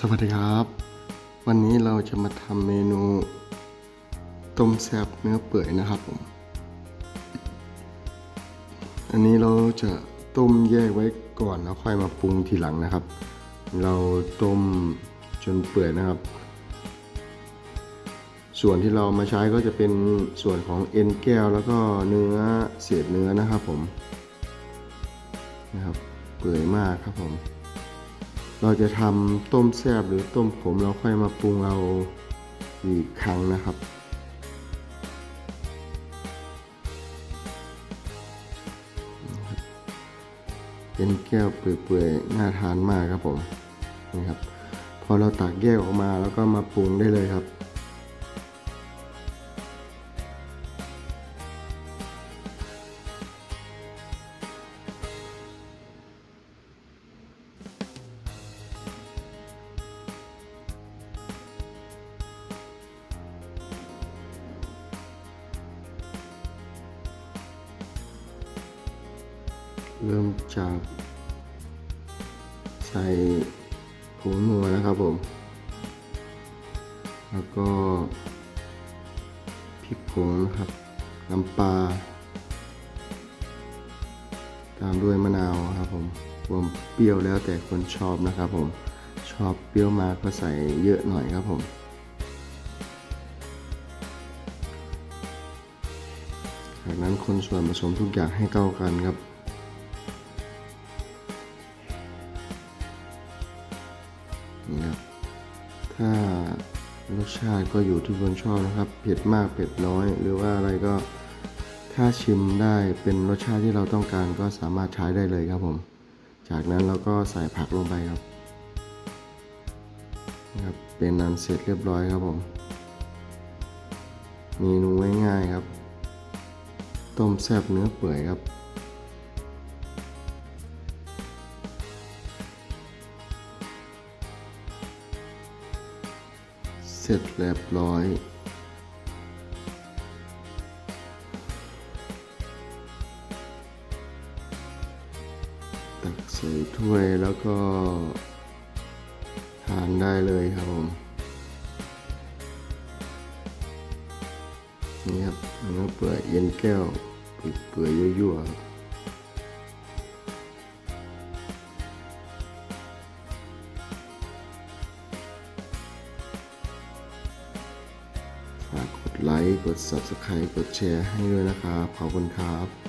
สวัสดีครับ วันนี้เราจะมาทำเมนูต้มแซ่บเนื้อเปื่อยนะครับผม อันนี้เราจะต้มแยกไว้ก่อนแล้วค่อยมาปรุงทีหลังนะครับ เราต้มจนเปื่อยนะครับ ส่วนที่เรามาใช้ก็จะเป็นส่วนของเอ็นแก้วแล้วก็เนื้อเศษเนื้อนะครับผม นะครับ เปื่อยมากครับผม เราจะทำต้มแซบหรือต้มขมเราค่อยมาปรุงเอาอีกครั้งนะครับ เป็นแก้วเปื่อยๆน่าทานมากครับผมนี่ครับ พอเราตักแยกออกมาแล้วก็มาปรุงได้เลยครับ เริ่มจากใส่ผงนัวนะครับผม แล้วก็พริกผงนะครับ น้ำปลา ตามด้วยมะนาวครับผมรวมเปรี้ยวแล้วแต่คนชอบนะครับผม ชอบเปรี้ยวมากก็ใส่เยอะหน่อยครับผมจากนั้นคนส่วนผสมทุกอย่างให้เข้ากันครับ นี่ครับถ้ารสชาติก็อยู่ที่คนชอบนะครับ เผ็ดมากเผ็ดน้อย หรือว่าอะไรก็ถ้าชิมได้เป็นรสชาติที่เราต้องการก็สามารถใช้ได้เลยครับผม จากนั้นเราก็ใส่ผักลงไปครับนะครับเป็นนันเสร็จเรียบร้อยครับผมเมนูง่ายๆครับ ต้มแซ่บเนื้อเปื่อยครับ เสร็จเรียบร้อย ตักใส่ถ้วยแล้วก็ทานได้เลยครับผมนี่ครับเนื้อเปื่อยเย็นแก้วเปื่อยยั่วๆ ฝากกดไลค์ กด Subscribe กดแชร์ให้ด้วยนะครับ ขอบคุณครับ